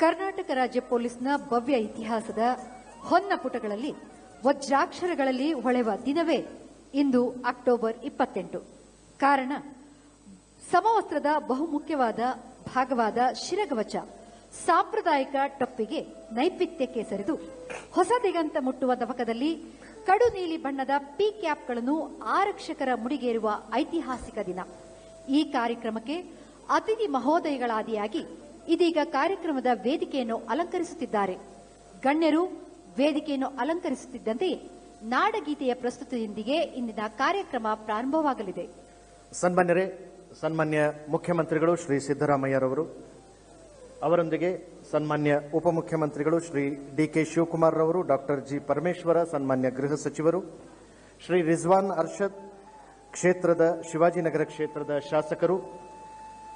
ಕರ್ನಾಟಕ ರಾಜ್ಯ ಪೊಲೀಸ್ನ ಭವ್ಯ ಇತಿಹಾಸದ ಹೊನ್ನ ಪುಟಗಳಲ್ಲಿ ವಜ್ರಾಕ್ಷರಗಳಲ್ಲಿ ಹೊಳೆವ ದಿನವೇ ಇಂದು ಅಕ್ಟೋಬರ್ ಇಪ್ಪತ್ತೆಂಟು. ಕಾರಣ, ಸಮವಸ್ತ್ರದ ಬಹುಮುಖ್ಯವಾದ ಭಾಗವಾದ ಶಿರಗವಚ ಸಾಂಪ್ರದಾಯಿಕ ಟೊಪ್ಪಿಗೆ ನೈಪಿತ್ಯಕ್ಕೆ ಸರಿದು ಹೊಸ ದಿಗಂತ ಮುಟ್ಟುವ ದವಕದಲ್ಲಿ ಕಡು ನೀಲಿ ಬಣ್ಣದ ಪಿ ಕ್ಯಾಪ್ಗಳನ್ನು ಆರಕ್ಷಕರ ಮುಡಿಗೇರುವ ಐತಿಹಾಸಿಕ ದಿನ. ಈ ಕಾರ್ಯಕ್ರಮಕ್ಕೆ ಅತಿಥಿ ಮಹೋದಯಗಳಾದಿಯಾಗಿ ಇದೀಗ ಕಾರ್ಯಕ್ರಮದ ವೇದಿಕೆಯನ್ನು ಅಲಂಕರಿಸುತ್ತಿದ್ದಾರೆ. ಗಣ್ಯರು ವೇದಿಕೆಯನ್ನು ಅಲಂಕರಿಸುತ್ತಿದ್ದಂತೆ ನಾಡಗೀತೆಯ ಪ್ರಸ್ತುತಿಯೊಂದಿಗೆ ಇಂದಿನ ಕಾರ್ಯಕ್ರಮ ಪ್ರಾರಂಭವಾಗಲಿದೆ. ಸನ್ಮಾನ್ಯರೇ, ಸನ್ಮಾನ್ಯ ಮುಖ್ಯಮಂತ್ರಿಗಳು ಶ್ರೀ ಸಿದ್ದರಾಮಯ್ಯರವರು, ಅವರೊಂದಿಗೆ ಸನ್ಮಾನ್ಯ ಉಪಮುಖ್ಯಮಂತ್ರಿಗಳು ಶ್ರೀ ಡಿ ಕೆ ಶಿವಕುಮಾರ್ ರವರು ಡಾಕ್ಟರ್ ಜಿ. ಪರಮೇಶ್ವರ, ಸನ್ಮಾನ್ಯ ಗೃಹ ಸಚಿವರು, ಶ್ರೀ ರಿಜ್ವಾನ್ ಅರ್ಷದ್ ಕ್ಷೇತ್ರದ, ಶಿವಾಜಿನಗರ ಕ್ಷೇತ್ರದ ಶಾಸಕರು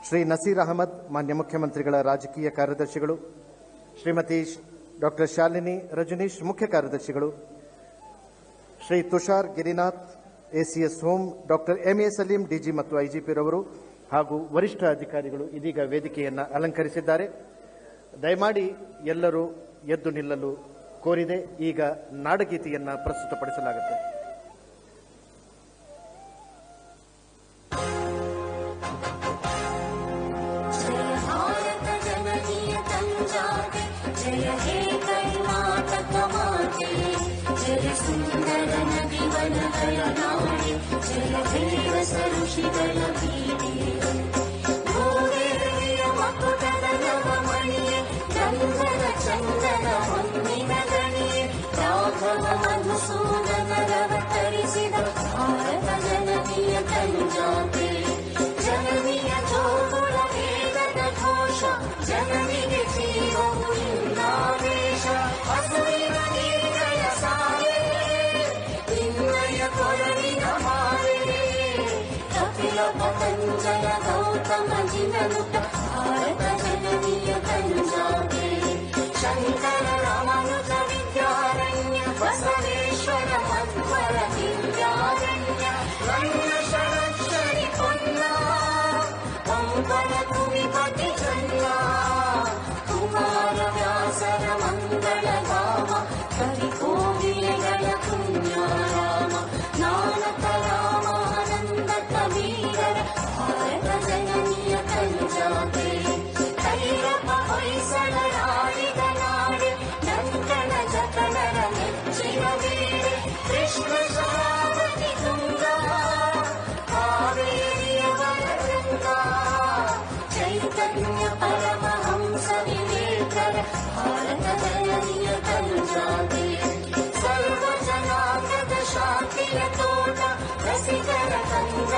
ಶ್ರೀ ನಸೀರ್ ಅಹಮದ್, ಮಾನ್ಯ ಮುಖ್ಯಮಂತ್ರಿಗಳ ರಾಜಕೀಯ ಕಾರ್ಯದರ್ಶಿಗಳು, ಶ್ರೀಮತಿ ಡಾಕ್ಟರ್ ಶಾಲಿನಿ ರಜನೀಶ್ ಮುಖ್ಯ ಕಾರ್ಯದರ್ಶಿಗಳು, Shri Tushar Girinath, ACS home doctor M A Saleem, DG ಮತ್ತು ಐಜಿಪಿರವರು ಹಾಗೂ ವರಿಷ್ಠ ಅಧಿಕಾರಿಗಳು ಇದೀಗ ವೇದಿಕೆಯನ್ನು ಅಲಂಕರಿಸಿದ್ದಾರೆ. ದಯಮಾಡಿ ಎಲ್ಲರೂ ಎದ್ದು ನಿಲ್ಲಲು ಕೋರಿದೆ. ಈಗ ನಾಡಗೀತೆಯನ್ನು ಪ್ರಸ್ತುತಪಡಿಸಲಾಗುತ್ತೆ. स् Vasari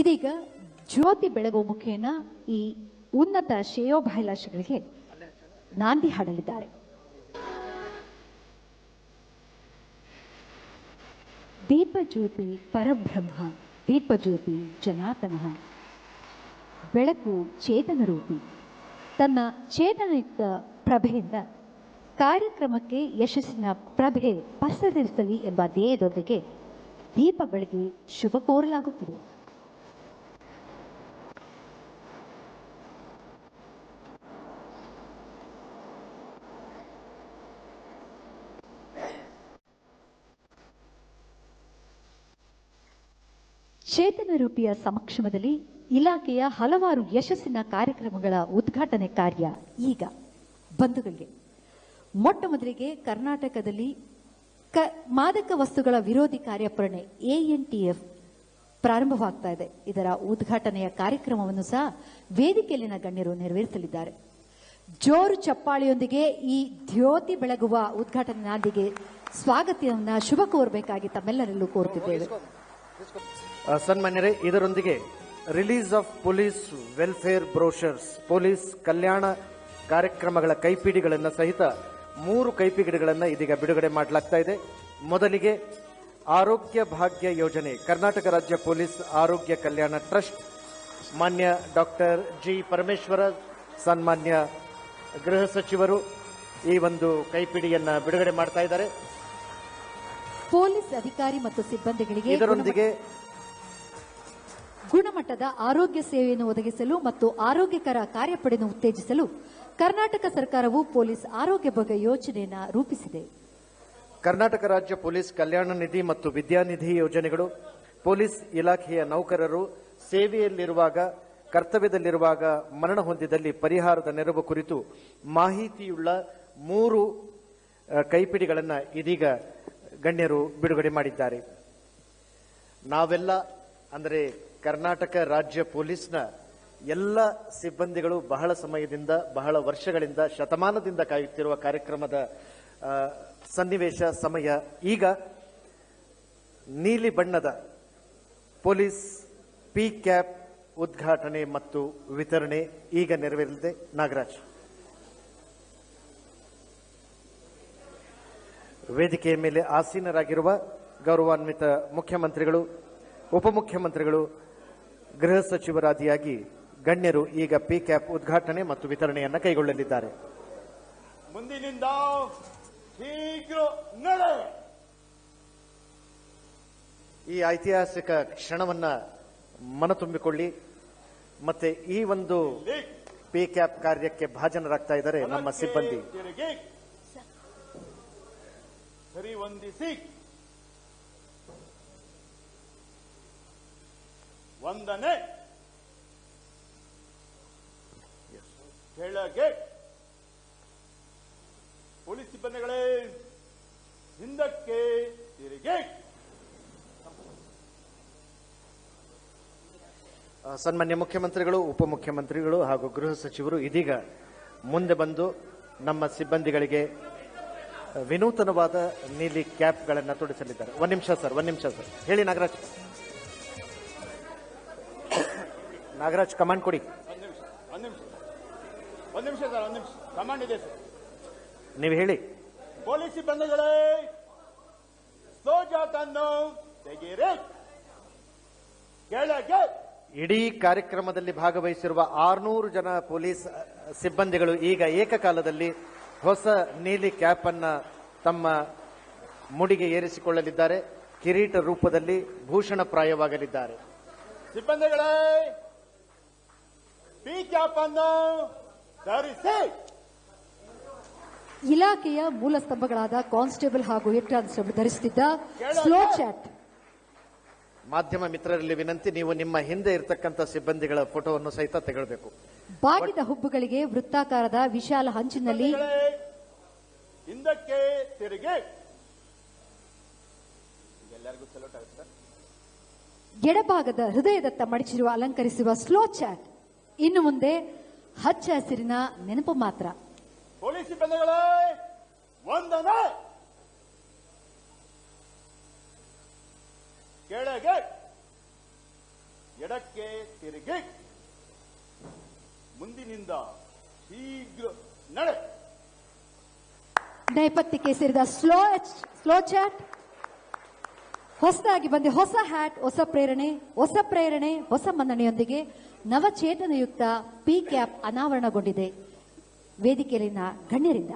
ಇದೀಗ ಜ್ಯೋತಿ ಬೆಳಗುವ ಮುಖೇನ ಈ ಉನ್ನತ ಶ್ರೇಯೋಭಿಲಾಷಗಳಿಗೆ ನಾಂದಿ ಹಾಡಲಿದ್ದಾರೆ. ದೀಪಜ್ಯೋತಿ ಪರಬ್ರಹ್ಮ, ದೀಪಜ್ಯೋತಿ ಜನಾತನ ಬೆಳಕು ಚೇತನ ರೂಪಿ. ತನ್ನ ಚೇತನಯುಕ್ತ ಪ್ರಭೆಯಿಂದ ಕಾರ್ಯಕ್ರಮಕ್ಕೆ ಯಶಸ್ಸಿನ ಪ್ರಭೆ ಪಸರಿಸಲಿ ಎಂಬ ಧ್ಯೇಯದೊಂದಿಗೆ ದೀಪ ಬೆಳಗಿ ಶುಭ ಕೋರಲಾಗುತ್ತಿದೆ. ಚೇತನ ರೂಪಿಯ ಸಮಕ್ಷಮದಲ್ಲಿ ಇಲಾಖೆಯ ಹಲವಾರು ಯಶಸ್ಸಿನ ಕಾರ್ಯಕ್ರಮಗಳ ಉದ್ಘಾಟನೆ ಕಾರ್ಯ ಈಗ ಬಂಧುಗಳಿಗೆ. ಮೊಟ್ಟ ಮೊದಲಿಗೆ ಕರ್ನಾಟಕದಲ್ಲಿ ಕ ಮಾದಕ ವಸ್ತುಗಳ ವಿರೋಧಿ ಕಾರ್ಯಾಚರಣೆ ಎಎನ್ಟಿಎಫ್ ಪ್ರಾರಂಭವಾಗ್ತಾ ಇದೆ. ಇದರ ಉದ್ಘಾಟನೆಯ ಕಾರ್ಯಕ್ರಮವನ್ನು ಸಹ ವೇದಿಕೆಯಲ್ಲಿನ ಗಣ್ಯರು ನೆರವೇರಿಸಲಿದ್ದಾರೆ. ಜೋರು ಚಪ್ಪಾಳಿಯೊಂದಿಗೆ ಈ ದ್ಯೋತಿ ಬೆಳಗುವ ಉದ್ಘಾಟನೆ ನಾಂದಿಗೆ ಸ್ವಾಗತವನ್ನು ಶುಭ ಕೋರಬೇಕಾಗಿ ತಮ್ಮೆಲ್ಲರಲ್ಲೂ ಕೋರುತ್ತಿದ್ದೇವೆ. ಸನ್ಮಾನ್ಯರೇ ಇದರೊಂದಿಗೆ release of police welfare brochures police ಕಲ್ಯಾಣ ಕಾರ್ಯಕ್ರಮಗಳ ಕೈಪಿಡಿಗಳನ್ನು ಸಹಿತ ಮೂರು ಕೈಪಿಡಿಗಳನ್ನು ಇದೀಗ ಬಿಡುಗಡೆ ಮಾಡಲಾಗ್ತಾ ಇದೆ. ಮೊದಲಿಗೆ ಆರೋಗ್ಯ ಭಾಗ್ಯ ಯೋಜನೆ ಕರ್ನಾಟಕ ರಾಜ್ಯ ಪೊಲೀಸ್ ಆರೋಗ್ಯ ಕಲ್ಯಾಣ ಟ್ರಸ್ಟ್ ಮಾನ್ಯ ಡಾಕ್ಟರ್ ಜಿ ಪರಮೇಶ್ವರ ಸನ್ಮಾನ್ಯ ಗೃಹ ಸಚಿವರು ಈ ಒಂದು ಕೈಪಿಡಿಯನ್ನ ಬಿಡುಗಡೆ ಮಾಡ್ತಾ ಇದ್ದಾರೆ. ಪೊಲೀಸ್ ಅಧಿಕಾರಿ ಮತ್ತು ಸಿಬ್ಬಂದಿಗಳಿಗೆ ಇದರೊಂದಿಗೆ ಗುಣಮಟ್ಟದ ಆರೋಗ್ಯ ಸೇವೆಯನ್ನು ಒದಗಿಸಲು ಮತ್ತು ಆರೋಗ್ಯಕರ ಕಾರ್ಯಪಡೆಯನ್ನು ಉತ್ತೇಜಿಸಲು ಕರ್ನಾಟಕ ಸರ್ಕಾರವು ಪೊಲೀಸ್ ಆರೋಗ್ಯ ಬಗ್ಗೆ ಯೋಜನೆಯನ್ನು ರೂಪಿಸಿದೆ. ಕರ್ನಾಟಕ ರಾಜ್ಯ ಪೊಲೀಸ್ ಕಲ್ಯಾಣ ನಿಧಿ ಮತ್ತು ವಿದ್ಯಾನಿಧಿ ಯೋಜನೆಗಳು, ಪೊಲೀಸ್ ಇಲಾಖೆಯ ನೌಕರರು ಸೇವೆಯಲ್ಲಿರುವಾಗ, ಕರ್ತವ್ಯದಲ್ಲಿರುವಾಗ ಮರಣ ಹೊಂದಿದಲ್ಲಿ ಪರಿಹಾರದ ನೆರವು ಕುರಿತು ಮಾಹಿತಿಯುಳ್ಳ ಮೂರು ಕೈಪಿಡಿಗಳನ್ನು ಇದೀಗ ಗಣ್ಯರು ಬಿಡುಗಡೆ ಮಾಡಿದ್ದಾರೆ. ನಾವೆಲ್ಲ, ಅಂದರೆ ಕರ್ನಾಟಕ ರಾಜ್ಯ ಪೊಲೀಸ್ನ ಎಲ್ಲ ಸಿಬ್ಬಂದಿಗಳು ಬಹಳ ಸಮಯದಿಂದ, ಬಹಳ ವರ್ಷಗಳಿಂದ, ಶತಮಾನದಿಂದ ಕಾಯುತ್ತಿರುವ ಕಾರ್ಯಕ್ರಮದ ಸನ್ನಿವೇಶ ಸಮಯ. ಈಗ ನೀಲಿ ಬಣ್ಣದ ಪೊಲೀಸ್ ಪಿ ಕ್ಯಾಪ್ ಉದ್ಘಾಟನೆ ಮತ್ತು ವಿತರಣೆ ಈಗ ನೆರವೇರಲಿದೆ. ನಾಗರಾಜ್. ವೇದಿಕೆಯ ಮೇಲೆ ಆಸೀನರಾಗಿರುವ ಗೌರವಾನ್ವಿತ ಮುಖ್ಯಮಂತ್ರಿಗಳು, ಉಪಮುಖ್ಯಮಂತ್ರಿಗಳು ಗೃಹ ಸಚಿವರಾದಿಯಾಗಿ ಗಣ್ಯರು ಈಗ ಪಿ ಕ್ಯಾಪ್ ಉದ್ಘಾಟನೆ ಮತ್ತು ವಿತರಣೆಯನ್ನು ಕೈಗೊಳ್ಳಲಿದ್ದಾರೆ. ಮುಂದಿನಿಂದ ಶೀಘ್ರ ನಡೆ! ಈ ಐತಿಹಾಸಿಕ ಕ್ಷಣವನ್ನ ಮನತುಂಬಿಕೊಳ್ಳಿ. ಮತ್ತೆ ಈ ಒಂದು ಪಿ ಕ್ಯಾಪ್ ಕಾರ್ಯಕ್ಕೆ ಭಾಜನರಾಗ್ತಾ ಇದ್ದಾರೆ ನಮ್ಮ ಸಿಬ್ಬಂದಿ. ಸರಿ ಸರಿ ವಂದನೆ ಕೆಳಗೆ ಪೊಲೀಸ್ ಸಿಬ್ಬಂದಿಗಳೇ, ಹಿಂದಕ್ಕೆ ತಿರುಗಿ. ಸನ್ಮಾನ್ಯ ಮುಖ್ಯಮಂತ್ರಿಗಳು, ಉಪಮುಖ್ಯಮಂತ್ರಿಗಳು ಹಾಗೂ ಗೃಹ ಸಚಿವರು ಇದೀಗ ಮುಂದೆ ಬಂದು ನಮ್ಮ ಸಿಬ್ಬಂದಿಗಳಿಗೆ ವಿನೂತನವಾದ ನೀಲಿ ಕ್ಯಾಪ್ಗಳನ್ನು ತೊಡಿಸಲಿದ್ದಾರೆ. ಒಂದು ನಿಮಿಷ ಸರ್, ಒಂದ್ ನಿಮಿಷ ಸರ್. ಹೇಳಿ ನಾಗರಾಜ್. ನಾಗರಾಜ್ ಕಮಾಂಡ್ ಕೊಡಿ. ಒಂದು ನಿಮಿಷ ಒಂದ್ ನಿಮಿಷ ಒಂದ್ ನಿಮಿಷ ಸರ್ ಒಂದ್ ನಿಮಿಷ ಕಮಾಂಡ್ ಇದೆ ಸರ್ ನೀವು ಹೇಳಿ. ಪೊಲೀಸ್ ಸಿಬ್ಬಂದಿಗಳೇ ಸೋಜಾತನ್ನು ತೆಗೀರಿ ಕೆಳಗೆ. ಇಡೀ ಕಾರ್ಯಕ್ರಮದಲ್ಲಿ ಭಾಗವಹಿಸಿರುವ ಆರ್ನೂರು ಜನ ಪೊಲೀಸ್ ಸಿಬ್ಬಂದಿಗಳು ಈಗ ಏಕಕಾಲದಲ್ಲಿ ಹೊಸ ನೀಲಿ ಕ್ಯಾಪ್ ಅನ್ನ ತಮ್ಮ ಮುಡಿಗೆ ಏರಿಸಿಕೊಳ್ಳಲಿದ್ದಾರೆ. ಕಿರೀಟ ರೂಪದಲ್ಲಿ ಭೂಷಣ ಪ್ರಾಯವಾಗಲಿದ್ದಾರೆ. ಸಿಬ್ಬಂದಿಗಳೇ ಧರಿಸಿ. ಇಲಾಖೆಯ ಮೂಲ ಸ್ತಂಭಗಳಾದ ಕಾನ್ಸ್ಟೇಬಲ್ ಹಾಗೂ ಹೆಡ್ ಕಾನ್ಸ್ಟೇಬಲ್ ಧರಿಸುತ್ತಿದ್ದ ಸ್ಲೋ ಚಾಟ್. ಮಾಧ್ಯಮ ಮಿತ್ರರಲ್ಲಿ ವಿನಂತಿ ನೀವು ನಿಮ್ಮ ಹಿಂದೆ ಇರತಕ್ಕಂಥ ಸಿಬ್ಬಂದಿಗಳ ಫೋಟೋವನ್ನು ಸಹಿತ ತೆಗೆಳಬೇಕು ಬಾಗಿದ ಹುಬ್ಬುಗಳಿಗೆ ವೃತ್ತಾಕಾರದ ವಿಶಾಲ ಹಂಚಿನಲ್ಲಿ ಹಿಂದಕ್ಕೆ ತಿರುಗಿ. ಎಡಭಾಗದ ಹೃದಯದತ್ತ ಮಡಚಿರುವ ಅಲಂಕರಿಸುವ ಸ್ಲೋ ಚಾಟ್. ಇನ್ನು ಮುಂದೆ ಹಚ್ಚ ಹಸಿರಿನ ನೆನಪು ಮಾತ್ರ. ಪೊಲೀಸ್ ಸಿಬ್ಬಂದಿಗಳೇ ವಂದನೆ! ಕೆಳಗೆ ಎಡಕ್ಕೆ ತಿರುಗಿ. ಮುಂದಿನಿಂದ ಶೀಘ್ರ ನಡೆ. ನೇಪಥ್ಯಕ್ಕೆ ಸೇರಿದ ಸ್ಲೋ ಸ್ಲೋ ಚಾಟ್. ಹೊಸದಾಗಿ ಬಂದ ಹೊಸ ಹ್ಯಾಟ್ ಹೊಸ ಪ್ರೇರಣೆ ಹೊಸ ಪ್ರೇರಣೆ ಹೊಸ ಮನ್ನಣೆಯೊಂದಿಗೆ ನವಚೇತನಯುಕ್ತ ಪಿ ಕ್ಯಾಪ್ ಅನಾವರಣಗೊಂಡಿದೆ. ವೇದಿಕೆಯಲ್ಲಿನ ಗಣ್ಯರಿಂದ.